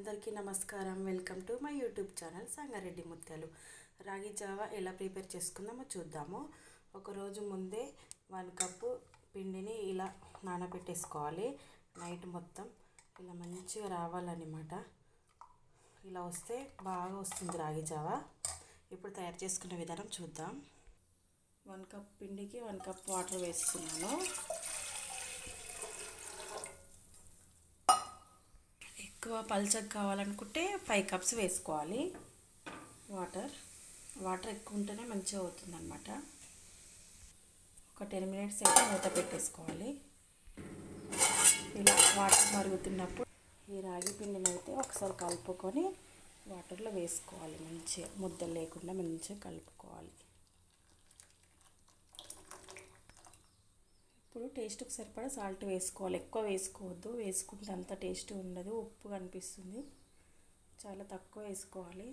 అందరికీ నమస్కారం. Welcome to my YouTube channel Sangareddy Muthyalu. Ragi Java ఎలా ప్రిపేర్ చేసుకుందామో చూద్దాము. ఒకరోజు ముందే వన్ కప్పు పిండిని ఇలా నానబెట్టేసుకోవాలి. నైట్ మొత్తం ఇలా మంచిగా రావాలన్నమాట. ఇలా వస్తే బాగా వస్తుంది రాగి జావా. ఇప్పుడు తయారు చేసుకునే విధానం చూద్దాం. వన్ కప్ పిండికి వన్ కప్ వాటర్ వేసుకున్నాను ఎక్కువ పల్చగా కావాలనుకుంటే ఫైవ్ కప్స్ వేసుకోవాలి. వాటర్ వాటర్ ఎక్కువ ఉంటేనే మంచిగా అవుతుంది అనమాట ఒక టెన్ మినిట్స్ అయితే మూత పెట్టేసుకోవాలి. ఇలా వాటర్ మరుగుతున్నప్పుడు ఈ రాగి పిండిని అయితే ఒకసారి కలుపుకొని వాటర్లో వేసుకోవాలి మంచిగా. ముద్దలు లేకుండా మంచిగా కలుపుకోవాలి. ఇప్పుడు టేస్ట్కి సరిపడా సాల్ట్ వేసుకోవాలి. ఎక్కువ వేసుకోవద్దు. వేసుకుంటే అంత టేస్ట్ ఉండదు. ఉప్పు కనిపిస్తుంది. చాలా తక్కువ వేసుకోవాలి.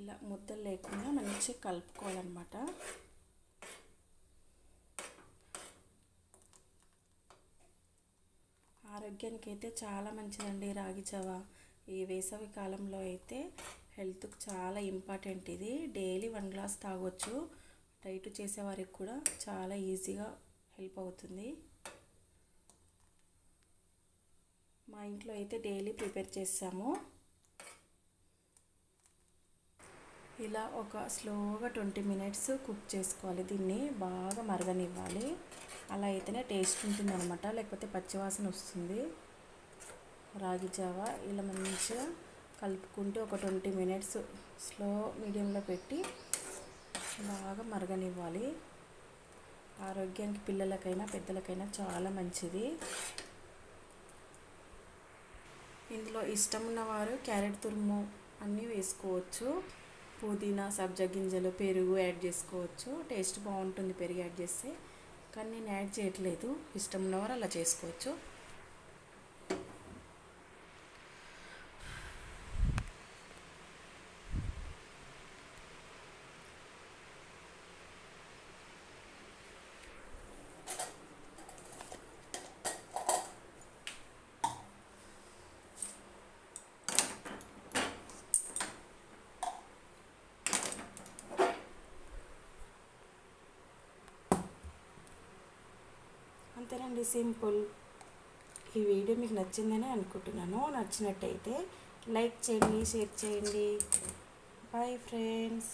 ఇలా ముద్దలు లేకుండా మంచిగా కలుపుకోవాలన్నమాట. ఆరోగ్యానికి అయితే చాలా మంచిదండి రాగి జావ ఈ వేసవి కాలంలో అయితే హెల్త్కి చాలా ఇంపార్టెంట్ ఇది. డైలీ వన్ గ్లాస్ తాగొచ్చు. డైట్ చేసేవారికి కూడా చాలా ఈజీగా హెల్ప్ అవుతుంది. మా ఇంట్లో అయితే డైలీ ప్రిపేర్ చేస్తాము. ఇలా ఒక స్లోగా ట్వంటీ మినిట్స్ కుక్ చేసుకోవాలి దీన్ని. బాగా మరగనివ్వాలి. అలా అయితేనే టేస్ట్ ఉంటుంది అనమాట లేకపోతే పచ్చివాసన వస్తుంది. రాగి జావ ఇలా మంచిగా కలుపుకుంటూ ఒక ట్వంటీ మినిట్స్ స్లో మీడియంలో పెట్టి బాగా మరగనివ్వాలి. ఆరోగ్యానికి పిల్లలకైనా పెద్దలకైనా చాలా మంచిది. ఇందులో ఇష్టం ఉన్నవారు క్యారెట్ తురుము అన్నీ వేసుకోవచ్చు. పుదీనా సబ్జా గింజలు పెరుగు యాడ్ చేసుకోవచ్చు. టేస్ట్ బాగుంటుంది పెరుగు యాడ్ చేస్తే. కానీ నేను యాడ్ చేయట్లేదు. ఇష్టం ఉన్నవారు అలా చేసుకోవచ్చు. అంతేనండి సింపుల్. ఈ వీడియో మీకు నచ్చిందని అనుకుంటున్నాను. నచ్చినట్టయితే లైక్ చేయండి షేర్ చేయండి. Bye friends.